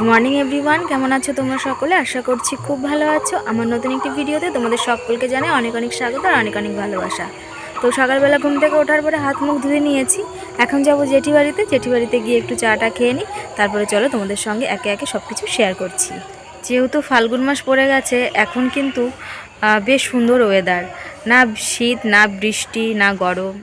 Morning everyone কেমন আছো তোমরা সকলে? আশা করছি খুব ভালো আছো। আমার নতুন একটি ভিডিওতে তোমাদের সকলকে জানাই অনেক অনেক স্বাগত আর অনেক অনেক ভালোবাসা। তো সকালবেলা ঘুম থেকে ওঠার পরে হাত মুখ ধুয়ে নিয়েছি। এখন যাব জেঠি বাড়িতে জেঠি বাড়িতে গিয়ে একটু চাটা খেয়ে নিই। তারপরে চলো তোমাদের সঙ্গে একে একে সব কিছু শেয়ার করছি। যেহেতু ফাল্গুন মাস পড়ে গেছে, এখন কিন্তু বেশ সুন্দর ওয়েদার না শীত, না বৃষ্টি, না গরম।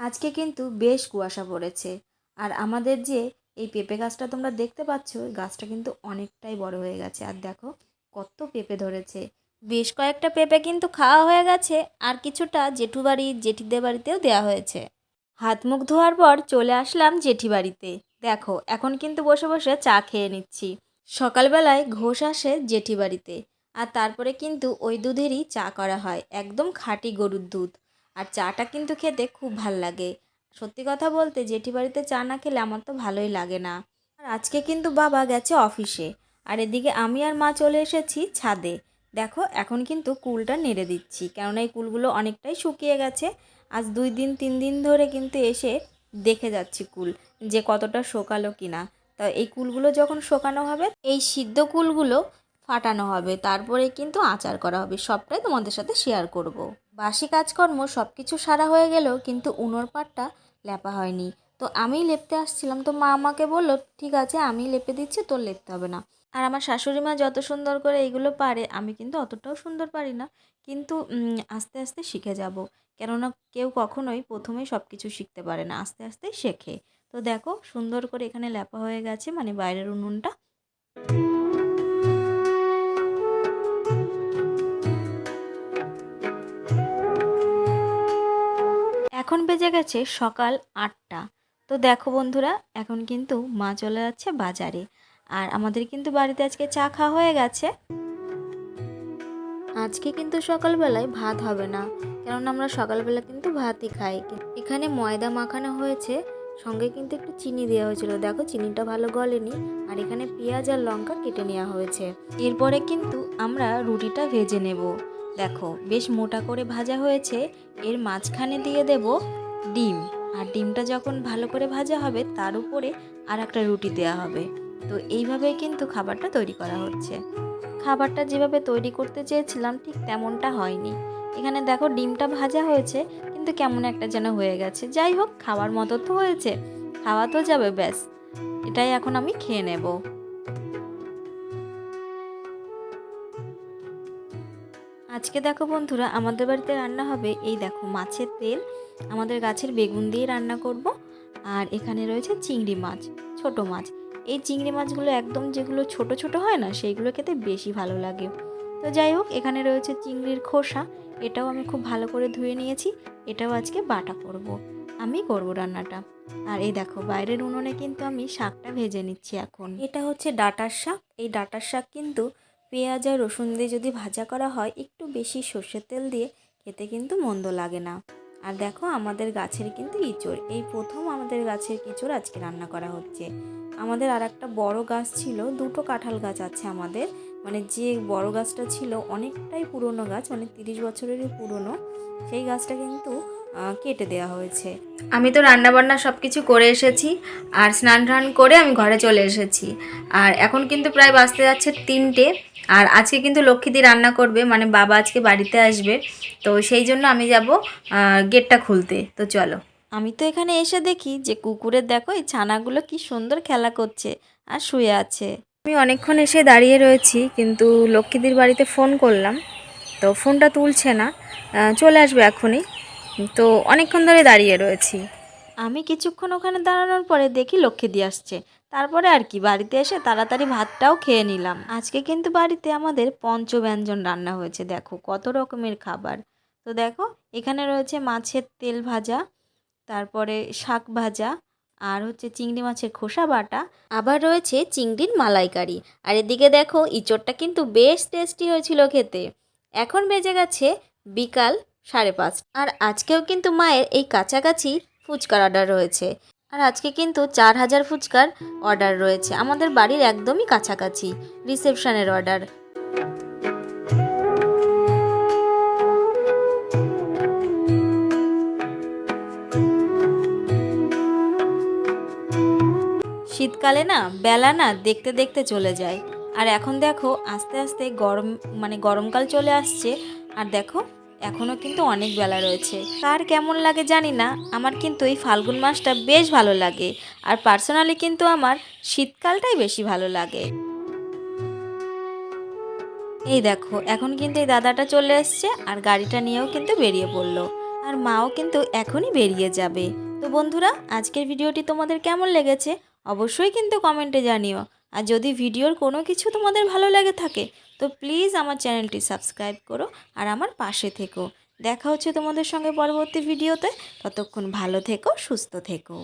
আজকে কিন্তু বেশ কুয়াশা পড়েছে। আর আমাদের যে এই পেঁপে গাছটা তোমরা দেখতে পাচ্ছ গাছটা কিন্তু অনেকটাই বড় হয়ে গেছে। আর দেখো, কত পেঁপে ধরেছে। বেশ কয়েকটা পেঁপে কিন্তু খাওয়া হয়ে গেছে, আর কিছুটা জেঠু বাড়ি, জেঠিদের বাড়িতেও দেওয়া হয়েছে। হাত মুখ ধোয়ার পর চলে আসলাম জেঠি বাড়িতে। দেখো, এখন কিন্তু বসে বসে চা খেয়ে নিচ্ছি। সকালবেলায় ঘোষ আসে জেঠি বাড়িতে, আর তারপরে কিন্তু ওই দুধেরই চা করা হয়, একদম খাঁটি গরুর দুধ। আর চাটা কিন্তু খেতে খুব ভালো লাগে। সত্যি কথা বলতে জেঠি বাড়িতে চা না খেলে আমার তো ভালোই লাগে না। আর আজকে কিন্তু বাবা গেছে অফিসে। আর এদিকে আমি আর মা চলে এসেছি ছাদে। দেখো, এখন কিন্তু কুলটা নেড়ে দিচ্ছি। কেননা এই কুলগুলো অনেকটাই শুকিয়ে গেছে। আজ দুই দিন, তিন দিন ধরে কিন্তু এসে দেখে যাচ্ছি কুল যে কতটা শোকালো কিনা। তা এই কুলগুলো যখন শোকানো হবে, এই সিদ্ধ কুলগুলো ফাটানো হবে। তারপরে কিন্তু আচার করা হবে। সবটাই তোমাদের সাথে শেয়ার করব। বাসি কাজকর্ম সব কিছু সারা হয়ে গেলেও কিন্তু উনোর পাটটা লেপা হয়নি। তো আমি লেপতে আসছিলাম। তো মা আমাকে বলল, ঠিক আছে আমি লেপে দিচ্ছি, তোর লেপতে হবে না। আর আমার শাশুড়ি মা যত সুন্দর করে এইগুলো পারে, আমি কিন্তু অতটাও সুন্দর পারি না। কিন্তু আস্তে আস্তে শিখে যাব। কেননা কেউ কখনোই প্রথমেই সব কিছু শিখতে পারে না। আস্তে আস্তে শেখে। তো দেখো, সুন্দর করে এখানে লেপা হয়ে গেছে মানে বাইরের উনুনটা। এখন বেজে গেছে সকাল আটটা। তো দেখো বন্ধুরা, এখন কিন্তু মা চলে যাচ্ছে বাজারে। আর আমাদের কিন্তু বাড়িতে আজকে চা খাওয়া হয়ে গেছে। আজকে কিন্তু সকালবেলায় ভাত হবে না, কেননা আমরা সকালবেলা কিন্তু ভাতই খাই। এখানে ময়দা মাখানো হয়েছে, সঙ্গে কিন্তু একটু চিনি দেওয়া হয়েছিল। দেখো, চিনিটা ভালো গলেনি, আর এখানে পেঁয়াজ আর লঙ্কা কেটে নেওয়া হয়েছে। এরপরে কিন্তু আমরা রুটিটা ভেজে নেব। দেখো, বেশ মোটা করে ভাজা হয়েছে। এর মাঝখানে দিয়ে দেব ডিম। আর ডিমটা যখন ভালো করে ভাজা হবে, তার উপরে আর একটা রুটি দেওয়া হবে। তো এইভাবেই কিন্তু খাবারটা তৈরি করা হচ্ছে। খাবারটা যেভাবে তৈরি করতে চেয়েছিলাম, ঠিক তেমনটা হয়নি। এখানে দেখো, ডিমটা ভাজা হয়েছে, কিন্তু কেমন একটা যেন হয়ে গেছে। যাই হোক, খাওয়ার মতো তো হয়েছে। খাওয়া তো যাবে, ব্যাস। এটাই এখন আমি খেয়ে নেব। আজকে দেখো বন্ধুরা, আমাদের বাড়িতে রান্না হবে এই দেখো মাছের তেল। আমাদের গাছের বেগুন দিয়ে রান্না করব, আর এখানে রয়েছে চিংড়ি মাছ, ছোট মাছ। এই চিংড়ি মাছগুলো একদম যেগুলো ছোট ছোট হয় না, সেইগুলো খেতে বেশি ভালো লাগে। তো যাই হোক, এখানে রয়েছে চিংড়ির খোসা, এটাও আমি খুব ভালো করে ধুয়ে নিয়েছি, এটাও আজকে বাটা করব। আমি করব রান্নাটা। আর এই দেখো, বাইরের উনুনে কিন্তু আমি শাকটা ভেজে নিচ্ছি এখন। এটা হচ্ছে ডাটার শাক। এই ডাটার শাক কিন্তু পেঁয়াজ আর রসুন দিয়ে যদি ভাজা করা হয়, একটু বেশি সর্ষের তেল দিয়ে খেতে কিন্তু মন্দ লাগে না। আর দেখো, আমাদের গাছের কিন্তু ইঁচড়। এই প্রথম আমাদের গাছের ইঁচড় আজকে রান্না করা হচ্ছে। আমাদের আর একটা বড় গাছ ছিল, দুটো কাঁঠাল গাছ আছে আমাদের। মানে যে বড় গাছটা ছিল, অনেকটাই পুরনো গাছ মানে তিরিশ বছরেরই পুরনো, সেই গাছটা কিন্তু কেটে দেওয়া হয়েছে। আমি তো রান্নাবান্না সব কিছু করে এসেছি, আর স্নান টান করে আমি ঘরে চলে এসেছি। আর এখন কিন্তু প্রায় বাঁচতে যাচ্ছে তিনটে। আর আজকে কিন্তু লক্ষ্মীদি রান্না করবে মানে বাবা আজকে বাড়িতে আসবে। তো সেই জন্য আমি যাব গেটটা খুলতে। তো চলো। আমি তো এখানে এসে দেখি যে কুকুরের দেখো এই ছানাগুলো কি সুন্দর খেলা করছে আর শুয়ে আছে। আমি অনেকক্ষণ এসে দাঁড়িয়ে রয়েছি কিন্তু লক্ষ্মীদির বাড়িতে ফোন করলাম। তো ফোনটা তুলছে না চলে আসবে এখনই। তো অনেকক্ষণ ধরে দাঁড়িয়ে রয়েছি। আমি কিছুক্ষণ ওখানে দাঁড়ানোর পরে দেখি লক্ষ্মীদি আসছে। তারপরে আর কি, বাড়িতে এসে তাড়াতাড়ি ভাতটাও খেয়ে নিলাম। আজকে কিন্তু বাড়িতে আমাদের পঞ্চব্যঞ্জন রান্না হয়েছে, দেখো কত রকমের খাবার। তো দেখো, এখানে রয়েছে মাছের তেল ভাজা, তারপরে শাক ভাজা, আর হচ্ছে চিংড়ি মাছের খোসা বাটা, আবার রয়েছে চিংড়ির মালাইকারি। আর এদিকে দেখো, ইঁচড়টা কিন্তু বেশ টেস্টি হয়েছিল খেতে। এখন বেজে গেছে বিকাল সাড়ে পাঁচ আর আজকেও কিন্তু মায়ের এই কাছাকাছি ফুচকার অর্ডার রয়েছে। আর আজকে কিন্তু চার হাজার ফুচকার অর্ডার রয়েছে। আমাদের বাড়ির একদমই কাছাকাছি রিসেপশনের অর্ডার শীতকালে না, বেলা না দেখতে দেখতে চলে যায়। আর এখন দেখো, আস্তে আস্তে গরম মানে গরমকাল চলে আসছে। আর দেখো এখনও কিন্তু অনেক বেলা রয়েছে। কার কেমন লাগে জানি না, আমার কিন্তু এই ফাল্গুন মাসটা বেশ ভালো লাগে। আর পার্সোনালি কিন্তু আমার শীতকালটাই বেশি ভালো লাগে। এই দেখো, এখন কিন্তু এই দাদাটা চলে এসছে আর গাড়িটা নিয়েও কিন্তু বেরিয়ে পড়ল। আর মাও কিন্তু এখনই বেরিয়ে যাবে। তো বন্ধুরা, আজকের ভিডিওটি তোমাদের কেমন লেগেছে, অবশ্যই কিন্তু কমেন্টে জানিও। আর যদি ভিডিওর কোনো কিছু তোমাদের ভালো লাগে থাকে, তো প্লিজ আমার চ্যানেলটি সাবস্ক্রাইব করো আর আমার পাশে থেকো। দেখা হচ্ছে তোমাদের সঙ্গে পরবর্তী ভিডিওতে। ততক্ষণ ভালো থেকো, সুস্থ থেকো।